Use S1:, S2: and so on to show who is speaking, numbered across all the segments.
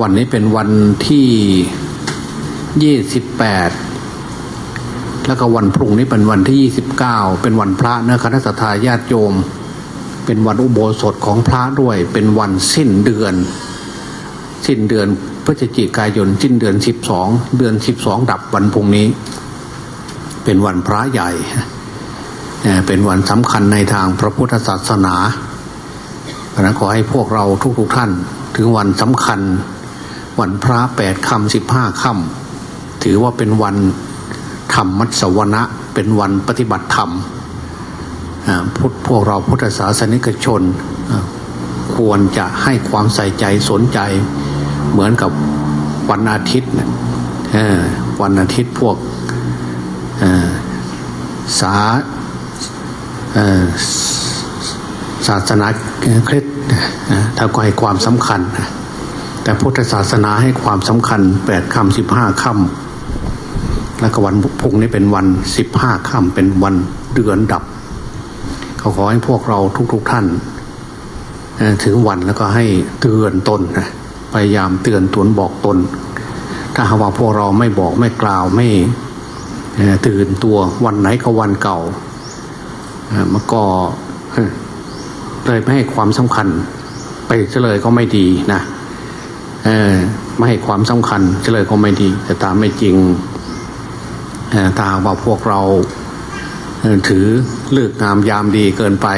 S1: วันนี้เป็นวันที่ยี่สิบแปดแล้วก็วันพรุ่งนี้เป็นวันที่ยี่สิบเก้าเป็นวันพระนะคณะสัตยาญาติโยม เป็นวันอุโบสถของพระด้วย เป็นวันสิ้นเดือน สิ้นเดือนพฤศจิกายนสิ้นเดือนสิบสองเดือนสิบสองดับวันพรุ่งนี้ เป็นวันพระใหญ่เป็นวันสำคัญในทางพระพุทธศาสนาเพราะฉะนั้นขอให้พวกเราทุกๆทท่านถึงวันสำคัญ วันพระแปดค่ำสิบห้าค่ำถือว่าเป็นวันธรรมมัสวนะเป็นวันปฏิบัติธรรมพุทธพวกเราพุทธศาสนิกชน ควรจะให้ความใส่ใจสนใจเหมือนกับวันอาทิตย์วันอาทิตย์พวกสาศาสนาคริสต์ถ้าก็ให้ความสำคัญนะ แต่พุทธศาสนาให้ความสำคัญแปดค่ำสิบห้าค่ำแล้วก็วันพุ่งนี้เป็นวันสิบห้าค่ำเป็นวันเดือนดับเขาขอให้พวกเราทุกๆทท่านถึงวันแล้วก็ให้เตือนตนนะพยายามเตือนตนบอกตน ถ้าหากว่าพวกเราไม่บอกไม่กล่าวไม่เตื่นตัววันไหนก็วันเก่ามันก็เลยไม่ให้ความสำคัญ ไปเฉลยก็ไม่ดีนะ ไม่ให้ความสำคัญเฉลยก็ไม่ดี แต่ตามไม่จริงเอ่อถ้าว่าพวกเราถือเลือกงามยามดีเกินไป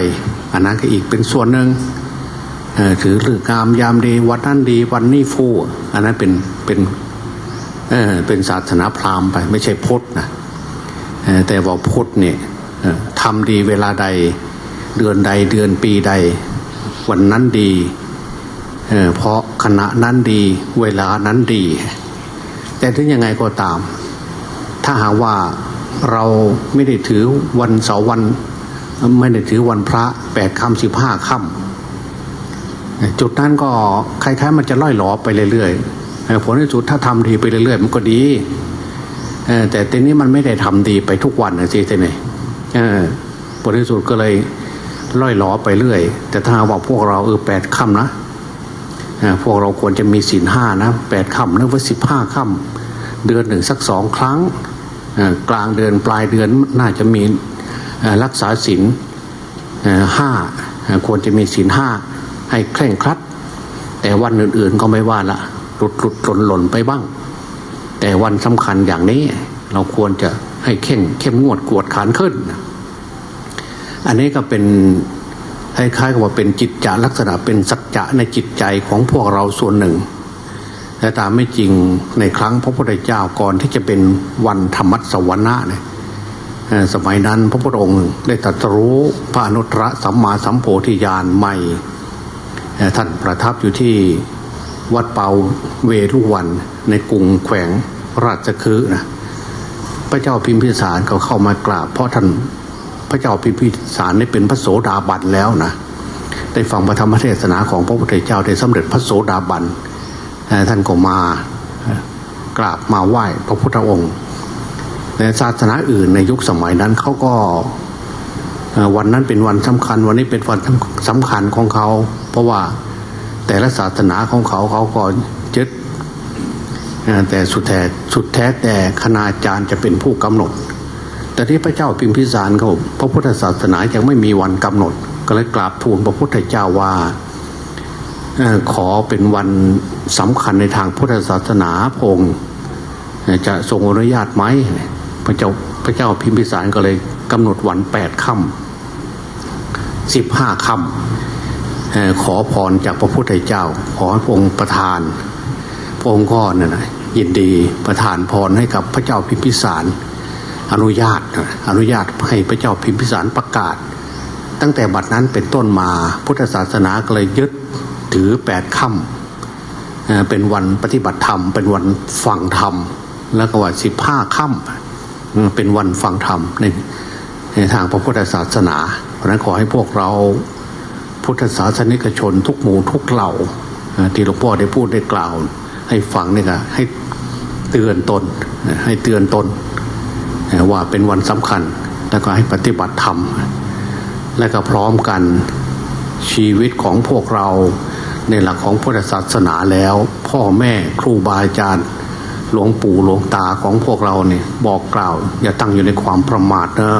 S1: อันนั้นก็อีกเป็นส่วนหนึ่งถือเลือกงามยามดีวันนั้นดีวันนี้ฟูอันนั้นเป็นเป็นเออเป็นศาสนาพราหมณ์ไป ไม่ใช่พุทธนะแต่ว่าพุทธเนี่ยทำดีเวลาใดเดือนใดเดือนปีใด วันนั้นดี เพราะขณะนั้นดีเวลานั้นดี แต่ถึงยังไงก็ตาม ถ้าหากว่าเราไม่ได้ถือวันเสาร์วัน ไม่ได้ถือวันพระแปดค่ำสิบห้าค่ำจุดนั้นก็คล้ายๆ มันจะล่อยหลอไปเรื่อยๆผลที่สุดถ้าทำดีไปเรื่อยๆ มันก็ดีแต่ทีนี้มันไม่ได้ทำดีไปทุกวันนะสิท่านนี่เออผลที่สุดก็เลยล่อยหลอไปเรื่อย แต่ถ้าว่าพวกเราเออแปดค่ำนะ พวกเราควรจะมีศีลห้านะแปดค่ำนึกว่าสิบห้าค่ำเดือนหนึ่งสักสองครั้งกลางเดือนปลายเดือนน่าจะมีรักษาศีลห้าควรจะมีศีลห้าให้เคร่งครัด แต่วันอื่นๆก็ไม่ว่าละหลุดหลุดหล่นหล่นไปบ้าง แต่วันสำคัญอย่างนี้เราควรจะให้เข้มเข้มงวดกวดขันขึ้น อันนี้ก็เป็น คล้ายๆกับว่าเป็นจิตจะลักษณะเป็นสัจจะในจิตใจของพวกเราส่วนหนึ่งแต่ตามไม่จริงในครั้งพระพุทธเจ้าก่อนที่จะเป็นวันธรรมัสวรรณะเนี่ยสมัยนั้นพระพุทธองค์ได้ตรัสรู้พระอนุตตรสัมมาสัมโพธิญาณใหม่ ท่านประทับอยู่ที่วัดเปาเวรุวันในกรุงแขวงราชคฤห์นะพระเจ้าพิมพิสารเขาเข้ามากราบเพราะท่าน พระเจ้าพิมพิสารนี่เป็นพระโสดาบันแล้วนะได้ฟังพระธรรมเทศนาของพระพุทธเจ้าได้สำเร็จพระโสดาบันท่านก็มากราบมาไหว้พระพุทธองค์ ในศาสนาอื่นในยุคสมัยนั้นเขาก็วันนั้นเป็นวันสำคัญ วันนี้เป็นวันสำคัญของเขา เพราะว่าแต่ละศาสนาของเขาเขาก็ยึดแต่สุดแท้สุดแท้แต่คณาจารย์จะเป็นผู้กำหนด แต่ที่พระเจ้าพิมพิสารเขาพระพุทธศาสนายังไม่มีวันกำหนด ก็เลยกราบทูลพระพุทธเจ้าว่าขอเป็นวันสำคัญในทางพุทธศาสนาพงศ์จะทรงอนุญาตไหมพระเจ้าพระเจ้าพิมพิสารก็เลยกำหนดวันแปดค่ำสิบห้าค่ำขอพรจากพระพุทธเจ้า ขอพระองค์ประทาน พระองค์ก็นั่นนะยินดีประทานพรให้กับพระเจ้าพิมพิสาร อนุญาตอนุญาตให้พระเจ้าพิมพิสารประกาศ ตั้งแต่บัดนั้นเป็นต้นมาพุทธศาสนาก็เลยยึดถือแปดค่ำเป็นวันปฏิบัติธรรม เป็นวันฟังธรรม แล้วก็วันสิบห้าค่ำเป็นวันฟังธรรมในในทางพระพุทธศาสนา เพราะนั้นขอให้พวกเราพุทธศาสนิกชนทุกหมู่ทุกเหล่าที่หลวงพ่อได้พูดได้กล่าว ให้ฟังนี่ก็ให้เตือนตนให้เตือนตน ว่าเป็นวันสำคัญแล้วก็ให้ปฏิบัติธรรม และก็พร้อมกันชีวิตของพวกเราในหลักของพุทธศาสนาแล้ว พ่อแม่ครูบาอาจารย์ หลวงปู่หลวงตาของพวกเราเนี่ยบอกกล่าว อย่าตั้งอยู่ในความประมาทเนอะ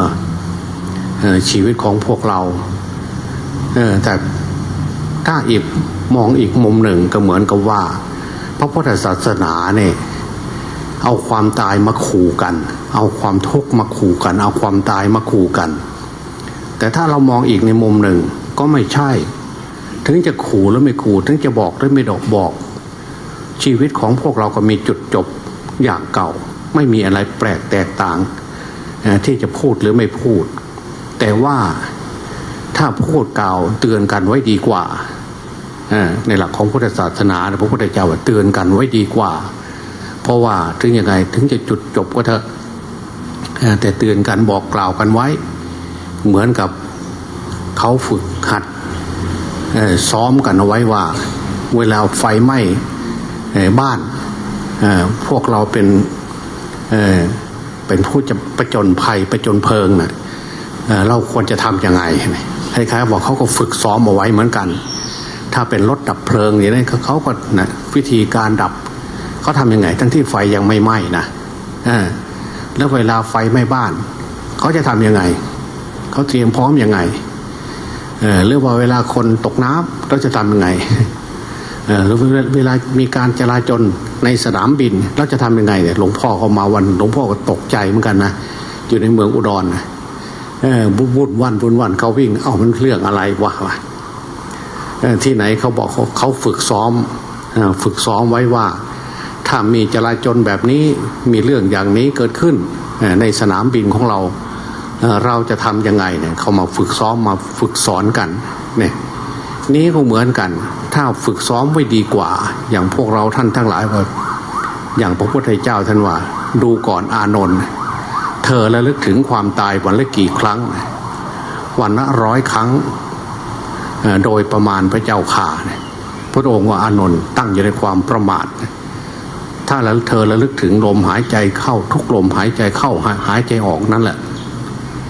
S1: เอชีวิตของพวกเราเออแต่ถ้าอีกมองอีกมุมหนึ่งก็เหมือนกับว่า พระพุทธศาสนาเนี่ย เอาความตายมาขู่กัน เอาความทุกข์มาขู่กัน เอาความตายมาขู่กัน แต่ถ้าเรามองอีกในมุมหนึ่งก็ไม่ใช่ ถึงจะขู่แล้วไม่ขู่ ถึงจะบอกหรือไม่ดอกบอก ชีวิตของพวกเราก็มีจุดจบอย่างเก่า ไม่มีอะไรแปลกแตกต่าง ที่จะพูดหรือไม่พูด แต่ว่าถ้าพูดกล่าวเตือนกันไว้ดีกว่าในหลักของพุทธศาสนาพระพุทธเจ้าเตือนกันไว้ดีกว่า เพราะว่าถึงยังไงถึงจะจุดจบก็เถอะแต่เตือนกันบอกกล่าวกันไว้ เหมือนกับเขาฝึกหัดซ้อมกันเอาไว้ว่า เวลาไฟไหม้บ้านพวกเราเป็นเเป็นผู้จะประจนภัยประจนเพลิงนะเอ่อเราควรจะทำยังไงคล้ายๆบอกเขาก็ฝึกซ้อมเอาไว้เหมือนกัน ถ้าเป็นรถดับเพลิงอย่างนี้เขาก็นะวิธีการดับ เขาทำยังไง ทั้งที่ไฟยังไม่ไหม้นะอแล้วเวลาไฟไหม้บ้าน เขาจะทำยังไง เขาเตรียมพร้อมยังไงเอหรือว่าเวลาคนตกน้ำเราจะทำยังไงเอหรือเวลามีการจราจรในสนามบินเราจะทำยังไงเนี่ยหลวงพ่อเขามาวันหลวงพ่อก็ตกใจเหมือนกันนะอยู่ในเมืองอุดรนะเออบุบุวันบุญวันเขาวิ่ง เอ้ามันเรื่องอะไรวะวะที่ไหนเขาบอกเขาเขาฝึกซ้อมฝึกซ้อมไว้ว่า ถ้ามีจราจรแบบนี้มีเรื่องอย่างนี้เกิดขึ้นในสนามบินของเราเราจะทำยังไงเนี่ยเขามาฝึกซ้อมมาฝึกสอนกันเนี่ยนี้ก็เหมือนกัน ถ้าฝึกซ้อมไว้ดีกว่า อย่างพวกเราท่านทั้งหลายว่าอย่างพระพุทธเจ้าท่านว่า ดูก่อนอานนท์เธอระลึกถึงความตายวันละกี่ครั้ง วันละร้อยครั้ง โดยประมาณพระเจ้าข่าพระองค์ว่าอานนท์ตั้งอยู่ในความประมาท ถ้าแล้วเธอระลึกถึงลมหายใจเข้าทุกลมหายใจเข้าหายใจออกนั่นแหละ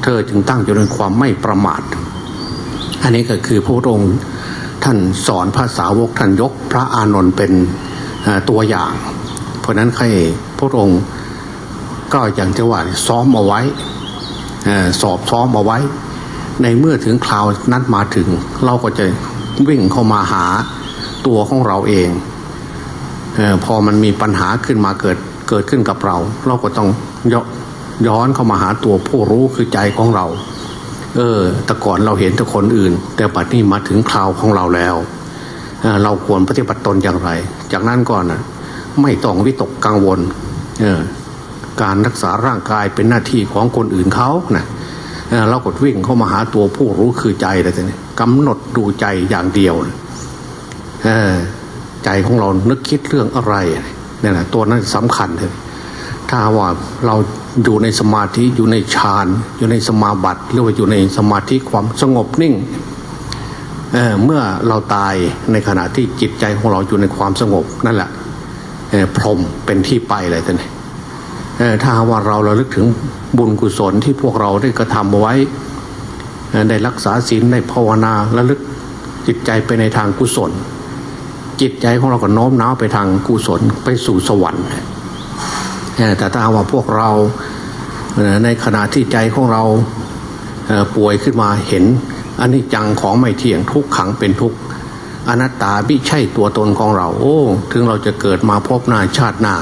S1: เธอจึงตั้งอยู่ในความไม่ประมาท อันนี้ก็คือพระองค์ท่านสอนภาษาวกท่านยกพระอานนท์เป็นตัวอย่าง เพราะนั้นใครพระองค์ก็อย่างจะว่าซ้อมเอาไว้สอบซ้อมเอาไว้ ในเมื่อถึงคราวนั้นมาถึง เราก็จะวิ่งเข้ามาหาตัวของเราเอง พอมันมีปัญหาขึ้นมาเกิดเกิดขึ้นกับเรา เราก็ต้องยย้อนเข้ามาหาตัวผู้รู้คือใจของเรา เออ แต่ก่อนเราเห็นแต่คนอื่น แต่ปัจจุบันมาถึงคราวของเราแล้วเออเราควรปฏิบัติตนอย่างไร จากนั้นก่อนนะไม่ต้องวิตกกังวล เออ การรักษาร่างกายเป็นหน้าที่ของคนอื่นเขานะเออเรากดวิ่งเข้ามาหาตัวผู้รู้คือใจเลยทีนี้กำหนดดูใจอย่างเดียวนะเออ ใจของเรานึกคิดเรื่องอะไรเนี่ยนะตัวนั้นสำคัญเลยถ้าว่าเราอยู่ในสมาธิอยู่ในฌานอยู่ในสมาบัติหรือว่าอยู่ในสมาธิความสงบนิ่งเเมื่อเราตายในขณะที่จิตใจของเราอยู่ในความสงบนั่นแหละพรหมเป็นที่ไปเลยท่านถ้าว่าเราเระลึกถึงบุญกุศลที่พวกเราได้กระทำเอาไว้ได้รักษาศีลได้ภาวนาระลึกจิตใจไปในทางกุศล จิตใจของเราก็โน้มน้าวไปทางกุศลไปสู่สวรรค์แต่ถ้าหาว่าพวกเราในขณะที่ใจของเราป่วยขึ้นมาเห็นอันนี้จังของไม่เที่ยงทุกขังเป็นทุกข์อนัตตาไม่ใช่ตัวตนของเรา โอ้ ถึงเราจะเกิดมาพบหน้าชาติหน้า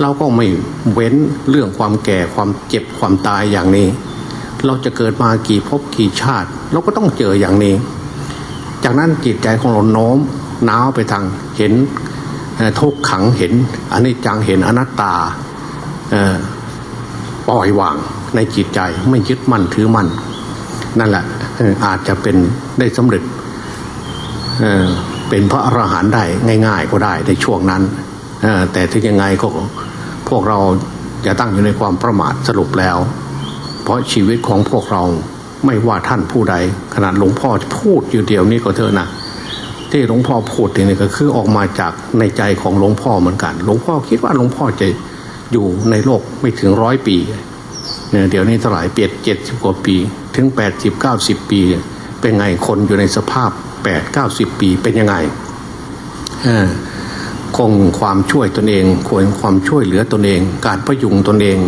S1: เราก็ไม่เว้นเรื่องความแก่ความเจ็บความตายอย่างนี้ เราจะเกิดมากี่ภพกี่ชาติ เราก็ต้องเจออย่างนี้ จากนั้นจิตใจของเราโน้ม หนาวไปทางเห็นทุกขังเห็นอันนี้จังเห็นอนัตตาปล่อยวางในจิตใจไม่ยึดมั่นถือมั่นนั่นแหละอาจจะเป็นได้สำเร็จเเป็นพระอรหันต์ได้ง่าย ๆ ก็ได้ในช่วงนั้นแต่ถึงยังไงก็พวกเราอย่าตั้งอยู่ในความประมาทสรุปแล้ว เพราะชีวิตของพวกเราไม่ว่าท่านผู้ใด ขนาดหลวงพ่อพูดอยู่เดียวนี้ก็เถอะนะ ที่หลวงพ่อพูดนี่ก็คือออกมาจากในใจของหลวงพ่อเหมือนกัน หลวงพ่อคิดว่าหลวงพ่อจะอยู่ในโลกไม่ถึงร้อยปีเนี่ยเดี๋ยวนี้เท่าไหร่เปียดเจ็ดสิบกว่าปี ถึงแปดสิบเก้าสิบปี เป็นไงคนอยู่ในสภาพแปดเก้าสิบปีเป็นยังไงคงความช่วยตนเองควรความช่วยเหลือตนเอง การประยุงตนเอง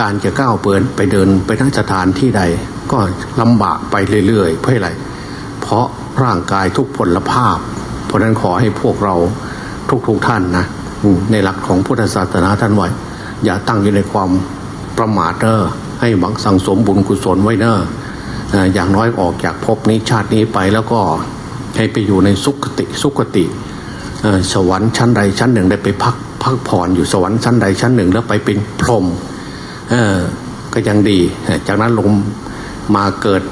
S1: การจะก้าวเปิดไปเดินไปทั้งสถานที่ใด ก็ลำบากไปเรื่อยๆ เพราะอะไรเพราะ ร่างกายทุกพลภาพ เพราะนั้นขอให้พวกเราทุกๆท่านนะในหลักของพุทธศาสนาท่านไว้อย่าตั้งอยู่ในความประมาทเนอะให้หวังสั่งสมบุญกุศลไว้เนอะอย่างน้อยออกจากภพนี้ชาตินี้ไปแล้วก็ให้ไปอยู่ในสุขติสุขติสวรรค์ชั้นใดชั้นหนึ่งได้ไปพักพักผ่อนอยู่สวรรค์ชั้นใดชั้นหนึ่งแล้วไปเป็นพรหมก็ยังดี จากนั้นลงมาเกิด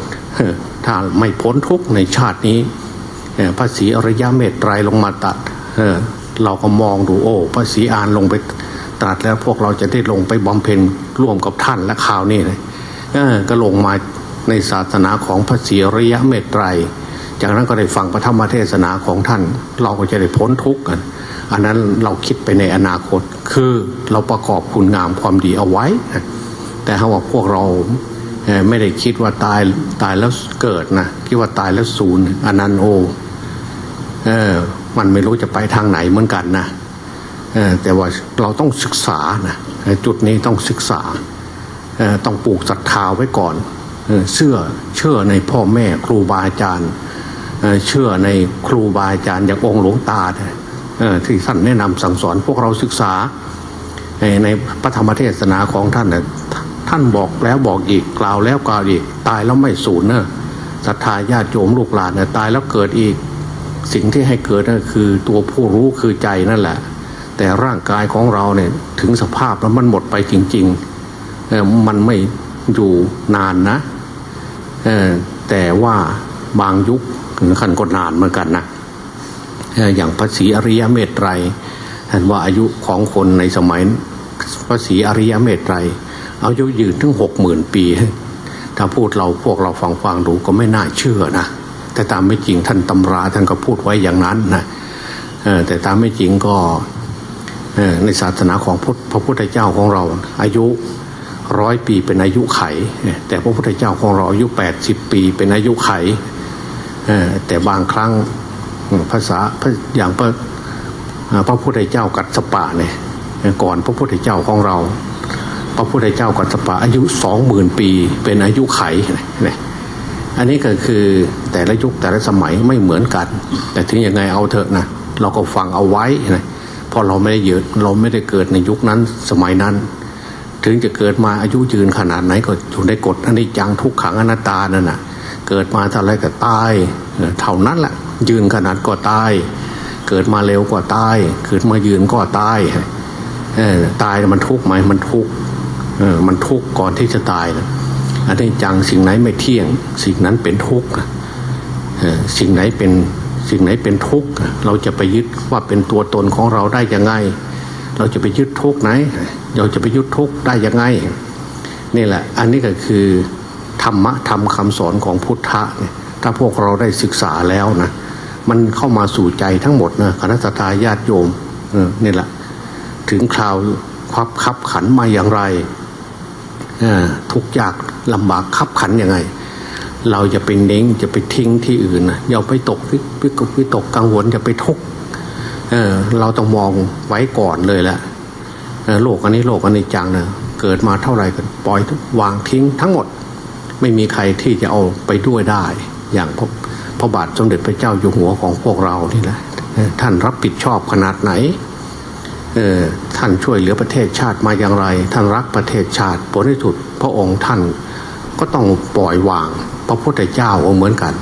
S1: ถ้าไม่พ้นทุกในชาตินี้พระศรีอริยเมตไตรลงมาตัดเเราก็มองดูโอ้พระศรีอานลงไปตรัสแล้วพวกเราจะได้ลงไปบำเพ็ญร่วมกับท่านและข่าวนี้เลยก็ลงมาในศาสนาของพระศรีอริยเมตไตร จากนั้นก็ได้ฟังพระธรรมเทศนาของท่าน เราก็จะได้พ้นทุกข์กัน อันนั้นเราคิดไปในอนาคต คือเราประกอบคุณงามความดีเอาไว้ แต่ถ้าว่าพวกเรา ไม่ได้คิดว่าตายตายแล้วเกิดนะคิดว่าตายแล้วศูนย์อันนั้นโอเออมันไม่รู้จะไปทางไหนเหมือนกันนะเออแต่ว่าเราต้องศึกษานะจุดนี้ต้องศึกษาเออต้องปลูกศรัทธาไว้ก่อนเออเชื่อเชื่อในพ่อแม่ครูบาอาจารย์เออเชื่อในครูบาอาจารย์อย่างองค์หลวงตาเออที่ท่านแนะนำสั่งสอนพวกเราศึกษาในพระธรรมเทศนาของท่านน่ะ ท่านบอกแล้วบอกอีกกล่าวแล้วกล่าวอีก ตายแล้วไม่สูญเนอะศรัทธาญาติโยมลูกหลานเนี่ยตายแล้วเกิดอีก สิ่งที่ให้เกิดนั่นคือตัวผู้รู้คือใจนั่นแหละ แต่ร่างกายของเราเนี่ยถึงสภาพแล้วมันหมดไปจริงๆเออมันไม่อยู่นานนะเออแต่ว่าบางยุคขันก็นานเหมือนกันนะอย่างพระศรีอริยเมตไตรท่านว่าอายุของคนในสมัยพระศรีอริยเมตไตร อายุยืนถึงหกหมื่นปี ถ้าพูดเราพวกเราฟังฟังดูก็ไม่น่าเชื่อนะแต่ตามไม่จริงท่านตำราท่านก็พูดไว้อย่างนั้นนะแต่ตามไม่จริงก็ในศาสนาของพพระพุทธเจ้าของเราอายุร้อยปีเป็นอายุไข แต่พระพุทธเจ้าของเราอายุแปดสิบปีเป็นอายุไข แต่บางครั้งภาษาพระอย่างพระพระพุทธเจ้ากัสสปะเนี่ยก่อนพระพุทธเจ้าของเรา ระพุทธเจ้ากัสปะอายุสองหมื่นปี เป็นอายุไขเนี่ยอันนี้ก็คือแต่ละยุคแต่ละสมัยไม่เหมือนกัน แต่ถึงยังไงเอาเถอะนะเราก็ฟังเอาไว้นะเพราะเราไม่ได้เยอะเราไม่ได้เกิดในยุคนั้นสมัยนั้น ถึงจะเกิดมาอายุยืนขนาดไหนก็อยู่ในกฎอนิจจังทุกขังอนัตตานั่นน่ะ เกิดมาเท่าไรก็ตายเท่านั้นแหละยืนขนาดก็ตาย เกิดมาเร็วก็ตายเกิดมายืนก็ตายตายมันทุกข์ไหมมันทุกข์ มันทุกข์ก่อนที่จะตายนะอันนี้จังสิ่งไหนไม่เที่ยง สิ่งนั้นเป็นทุกข์สิ่งไหนเป็นสิ่งไหนเป็นทุกข์เราจะไปยึดว่าเป็นตัวตนของเราได้ยังไง เราจะไปยึดทุกข์ไหน เราจะไปยึดทุกข์ได้ยังไงนี่แหละ อันนี้ก็คือธรรมะธรรมคำสอนของพุทธะถ้าพวกเราได้ศึกษาแล้วนะมันเข้ามาสู่ใจทั้งหมดนะคณะสัตยาญาติโยมนี่แหละ ถึงคราวควับคับขันมาอย่างไร ทุกข์ยากลำบากคับขันยังไง เราจะไปเน้งจะไปทิ้งที่อื่นนะอย่าไปตกวิกวิตกกังวลอย่าไปทุกเเราต้องมองไว้ก่อนเลยแหละโลกอันนี้โลกอันนี้จังนะเกิดมาเท่าไหร่ก็ปล่อยวางทิ้งทั้งหมด ไม่มีใครที่จะเอาไปด้วยได้ อย่างพระพระบาทสมเด็จพระเจ้าอยู่หัวของพวกเรานี่แหละท่านรับผิดชอบขนาดไหน ท่านช่วยเหลือประเทศชาติมาอย่างไร ท่านรักประเทศชาติผลที่สุดพระองค์ท่านก็ต้องปล่อยวาง พระพุทธเจ้าก็เหมือนกัน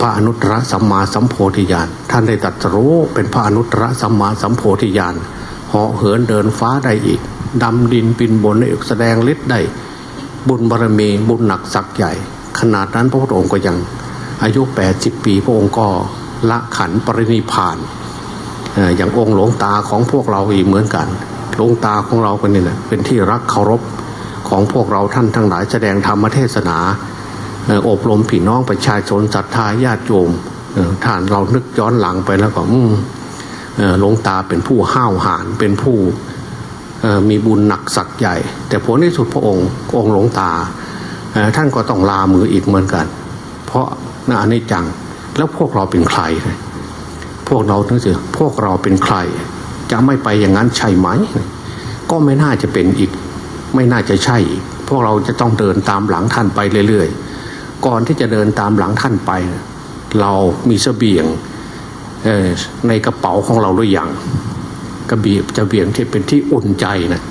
S1: พระอนุตตรสัมมาสัมโพธิญาณท่านได้ตรัสรู้เป็นพระอนุตตรสัมมาสัมโพธิญาณเหาะเหินเดินฟ้าได้อีกดำดินปินบนได้อีกแสดงฤทธิ์ได้บุญบารมีบุญหนักสักใหญ่ ขนาดนั้นพระพุทธองค์ก็ยังอายุ 80 ปีพระองค์ก็ละขันปรินิพาน อย่างองค์หลวงตาของพวกเราอีกเหมือนกัน หลวงตาของเราคนนี้นะเป็นที่รักเคารพของพวกเราท่านทั้งหลายแสดงธรรมเทศนาอบรมพี่น้องประชาชนศรัทธาญาติโยมท่านเรานึกย้อนหลังไปแล้วก็อืมเอ่อหลวงตาเป็นผู้ห้าวหาญเป็นผู้มีบุญหนักสักใหญ่ แต่ผลที่สุดพระองค์องค์หลวงตาท่านก็ต้องลามืออีกเหมือนกัน เพราะนาอนิจจังแล้วพวกเราเป็นใคร พวกเราทั้งสิพวกเราเป็นใคร จะไม่ไปอย่างนั้นใช่ไหม ก็ไม่น่าจะเป็นอีก ไม่น่าจะใช่อีกพวกเราจะต้องเดินตามหลังท่านไปเรื่อยๆ ก่อนที่จะเดินตามหลังท่านไป เรามีเสบียงในกระเป๋าของเราหรือยังกระเบียบจะเบียงที่เป็นที่อุ่นใจนะ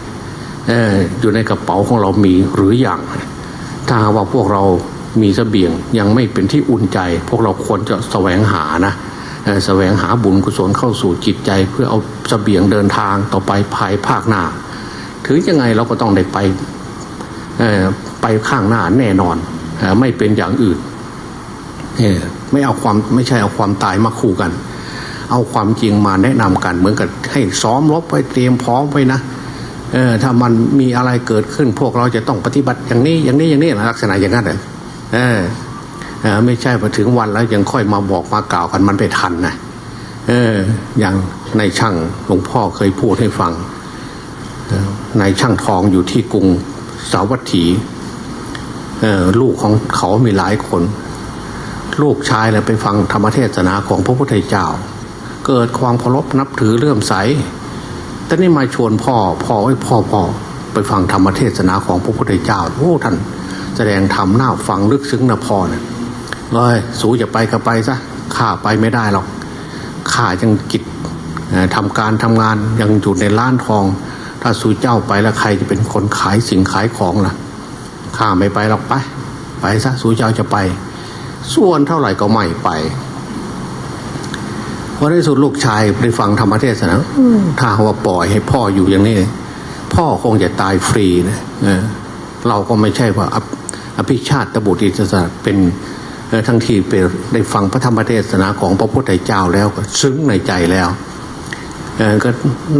S1: ออยู่ในกระเป๋าของเรามีหรืออยังถ้าว่าพวกเรามีเสบียงยังไม่เป็นที่อุ่นใจ พวกเราควรจะแสวงหานะ แสวงหาบุญกุศลเข้าสู่จิตใจ เพื่อเอาเสบียงเดินทางต่อไปภายภาคหน้า ถึงยังไงเราก็ต้องได้ไปไปข้างหน้าแน่นอนอไม่เป็นอย่างอื่นไม่เอาความไม่ใช่เอาความตายมาคู่กัน เอาความจริงมาแนะนำกัน เหมือนกับให้ซ้อมรบไว้เตรียมพร้อมไว้นะเออถ้ามันมีอะไรเกิดขึ้น พวกเราจะต้องปฏิบัติอย่างนี้อย่างนี้อย่างนี้ลักษณะอย่างนั้นเลยเออ ไม่ใช่พอถึงวันแล้วยังค่อยมาบอกมากล่าวกันมันไปทันนะเออ อย่างในช่างหลวงพ่อเคยพูดให้ฟังนายช่างทองอยู่ที่กรุงสาวัตถีลูกของเขามีหลายคน ลูกชายเลยไปฟังธรรมเทศนาของพระพุทธเจ้า เกิดความเคารพนับถือเลื่อมใสแต่นี่มาชวนพ่อพ่อไอ้พ่อพ่อไปฟังธรรมเทศนาของพระพุทธเจ้าโอ้ท่านแสดงธรรมหน้าฟังลึกซึ้งนะพ่อเนี่ย เลยสูจะไปก็ไปซะข้าไปไม่ได้หรอกข้ายังกิจทำการทำงานยังอยู่ในร้านทอง ถ้าสูเจ้าไปแล้วใครจะเป็นคนขายสิ่งขายของล่ะข้าไม่ไปหรอกไป ไปซะสูเจ้าจะไป ส่วนเท่าไหร่ก็ไม่ไปพอในสุดลูกชายไปฟังธรรมเทศนาถ้าว่าปล่อยให้พ่ออยู่อย่างนี้ พ่อคงจะตายฟรีนะเราก็ไม่ใช่ว่าอภิชาติตบุตรอิสระเป็น ทั้งที่ไปได้ฟังพระธรรมเทศนาของพระพุทธเจ้าแล้วซึ้งในใจแล้วก็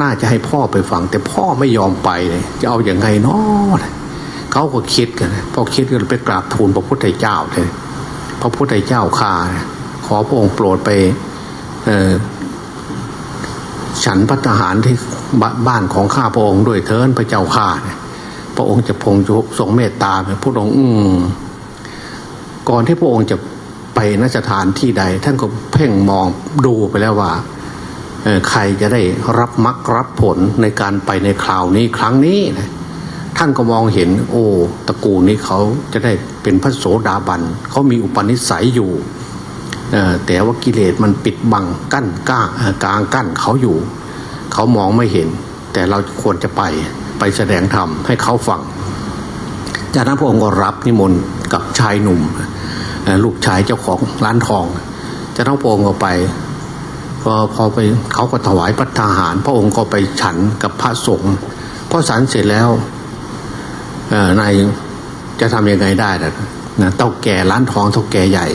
S1: น่าจะให้พ่อไปฟัง แต่พ่อไม่ยอมไปเลยจะเอาอย่างไงเนาะเขาก็คิดกันพอคิดก็ไปกราบทูลพระพุทธเจ้าเลยพระพุทธเจ้าข้าขอพระองค์โปรดไปฉันพัฒหารที่บบ้านของข้าพระองค์ด้วยเทินพระเจ้าข้าพระองค์จะพงจะทรงเมตตาพระองค์อืม ก่อนที่พระองค์จะไปนสถานที่ใด ท่านก็เพ่งมองดูไปแล้วว่าใครจะได้รับมรรครับผลในการไปในคราวนี้ครั้งนี้นะท่านก็มองเห็น โอ้ตระกูลนี้เขาจะได้เป็นพระโสดาบันเขามีอุปนิสัยอยู่แต่ว่ากิเลสมันปิดบังกั้นก้างกลางกั้นเขาอยู่ เขามองไม่เห็น แต่เราควรจะไปไปแสดงธรรมให้เขาฟัง จากนั้นพระองค์ก็รับนิมนต์กับชายหนุ่ม ลูกชายเจ้าของร้านทองจากนั้นพระองก็ไปพอพอไปเขาก็ถวายพัฒหาร พระองค์ก็ไปฉันกับพระสงฆ์พอฉันเสร็จแล้วนายจะทำยังไงได้ล่ะนะเต้าแก่ร้านทองเต้าแก่ใหญ่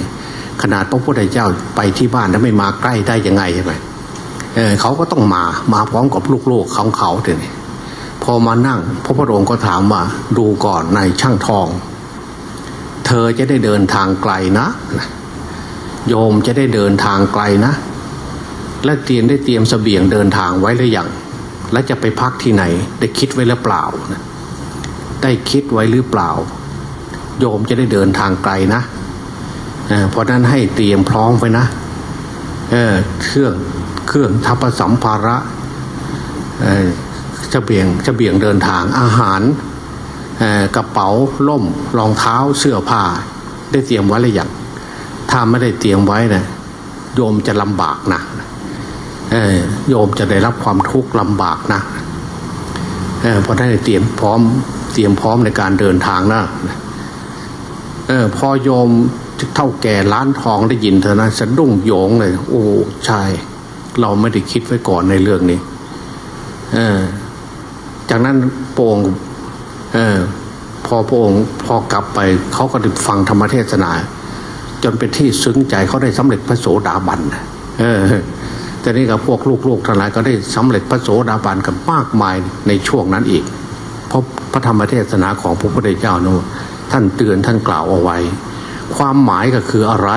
S1: ขนาดพระพุทธเจ้าไปที่บ้านแล้วไม่มาใกล้ได้ยังไงใช่ไหมเเขาก็ต้องมามาพร้อมกับลูกๆของเขาเถอะพอมานั่ง พระพุทธองค์ก็ถามว่าดูก่อนนายช่างทอง อจะได้เดินทางไกลนะ โยมจะได้เดินทางไกลนะ และเตรียมได้เตรียมเสบียงเดินทางไว้หรือยังและจะไปพักที่ไหน ได้คิดไว้หรือเปล่าได้คิดไว้หรือเปล่า โยมจะได้เดินทางไกลนะเเพราะนั้นให้เตรียมพร้อมไว้นะเเครื่องเครื่องทัพสัมภาระเออเสบียงเสบียงเดินทางอาหาร กระเป๋าล่มรองเท้าเสื้อผ้า ได้เตรียมไว้หรือยังถ้าไม่ได้เตรียมไว้นะโยมจะลำบากนะโยมจะได้รับความทุกข์ลำบากนะเออเพราะได้เตรียมพร้อมเตรียมพร้อมในการเดินทางนะออพอโยมเท่าแก่ร้านทองได้ยินเธอนะสะดุ้งโยงเลย โอ้ชายเราไม่ได้คิดไว้ก่อนในเรื่องนี้ออจากนั้นโป่ง ออพอพระองค์พอกลับไปเขาก็ได้ฟังธรรมเทศนา จนเป็นที่ซึ้งใจเขาได้สำเร็จพระโสดาบันนะเออแต่นี่กับพวกลูกๆทั้งหลายก็ได้สำเร็จพระโสดาบันกันมากมายในช่วงนั้นอีก เพราะพระธรรมเทศนาของพระพุทธเจ้านะท่านเตือนท่านกล่าวเอาไว้ ความหมายก็คืออะไร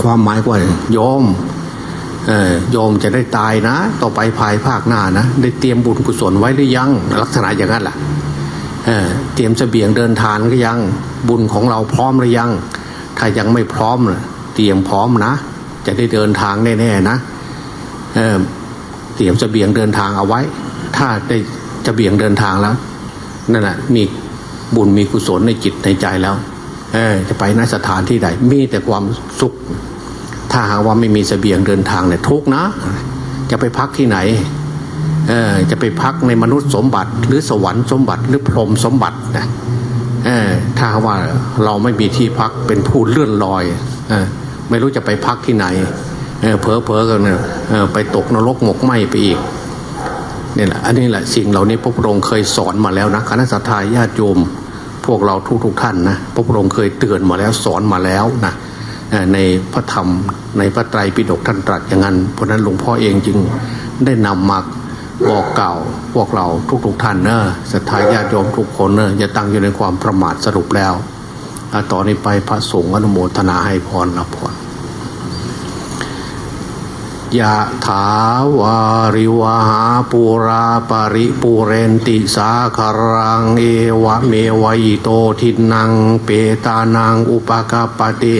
S1: ความหมายว่าโยมเออโยมจะได้ตายนะ ต่อไปภายภาคหน้านะ ได้เตรียมบุญกุศลไว้หรือยัง ลักษณะอย่างนั้นแหละ เตรียมเสบียงเดินทางหรือยัง บุญของเราพร้อมหรือยัง ถ้ายังไม่พร้อมเตรียมพร้อมนะ จะได้เดินทางแน่ๆนะเเตรียมเสบียงเดินทางเอาไว้ ถ้าได้เสบียงเดินทางแล้วนั่นแหละมีบุญมีกุศลในจิตในใจแล้ว เออจะไปนสถานที่ใดมีแต่ความสุข ถ้าหากว่าไม่มีเสบียงเดินทางเนี่ยทุกนะ จะไปพักที่ไหน จะไปพักในมนุษย์สมบัติ หรือสวรรค์สมบัติหรือพรหมสมบัตินะถ้าว่าเราไม่มีที่พักเป็นผู้เลื่อนลอยอไม่รู้จะไปพักที่ไหนเออเพอเพอๆกันเนี่ยไปตกนรกหมกไหมไปอีกนี่แหละอันนี้แหละสิ่งเหล่านี้พระพุทธองค์เคยสอนมาแล้วนะคณะสัตยาญาติโยม พวกเราทุกๆท่านนะพระพุทธองค์เคยเตือนมาแล้วสอนมาแล้วนะในพระธรรมในพระไตรปิฎกท่านตรัสอย่างนั้นเพราะฉะนั้นหลวงพ่อเองจึงได้นำมา บอกกล่าวพวกเราทุกๆท่านเนอะศรัทธาญาติโยมทุกคนเนอะอย่าตั้งอยู่ในความประมาทสรุปแล้วต่อนนี้ไปพระสงฆ์อนุโมทนาให้พรรับพรยะถาวาริวหาปูราปริปูเรนติสาคารังเอวะเมวะอิโตทินังเปตานังอุปกาปติ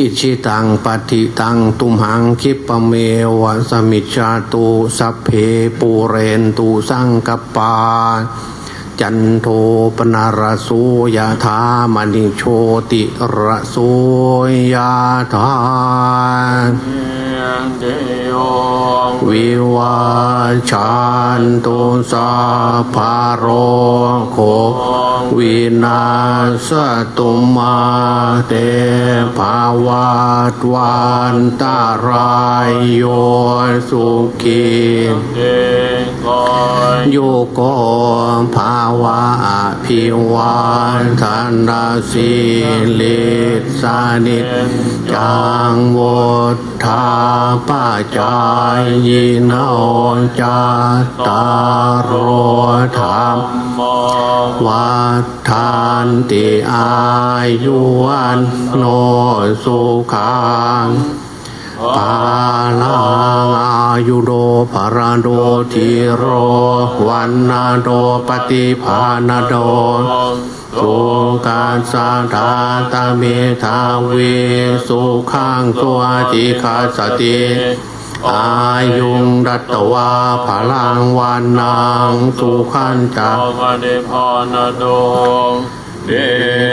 S1: อิชิตังปฏิตังตุมหังคิปเมวะสมิจจาตุสัพเพปูเรนตุสังกปา จันโทปนารโสยธามณิโชติระโสยธา
S2: เดโย
S1: วิวาชันตุสาภาโรโควินาสตุมาเตภาวะวันตารายโยสุขีโยโกภาวะอภิวันธนาสีลิสานิจังวุธาปจายโนจาตารโรธรรมวัฏฐานติอายุวันโนสุขัง ปาลังอายุโดภารโดทิโร วันนาโดปฏิภาณโดสุการสาธาตาเมธาเวสุขังตัวจิคาสติอายุงรัตตวาพลังวันนางสุขันจา
S2: ปวเดพานโด เด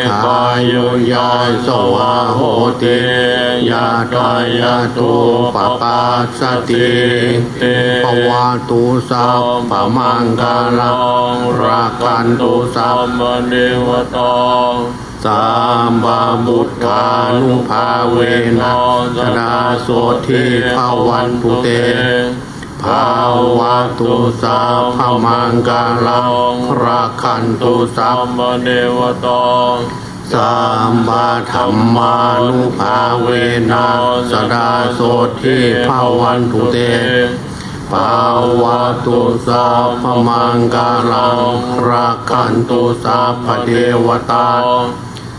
S1: ทายุ
S2: ยุ
S1: ยาสวาโหติยาตายาตุปปาสติปวาตุสัพพมังคาลังรักันตุสัพ
S2: มเดวตอง
S1: สัมบาบุตธานุภาเวนะชนาโสทิภาวันตุเต ภาวะตุสัพมังกาลังรักขันตุสั
S2: มเดวตอง
S1: สัมมาธรรมานุภาเวนะสดาโสทิภาวันตุเตภาวะตุสัพมังกาลังรักขันตุสัพพเทวตา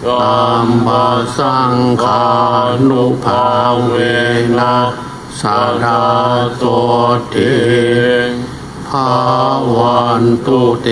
S1: ตัมมาสังขานุภาเวนะ สดาโสทิภาวันตุเต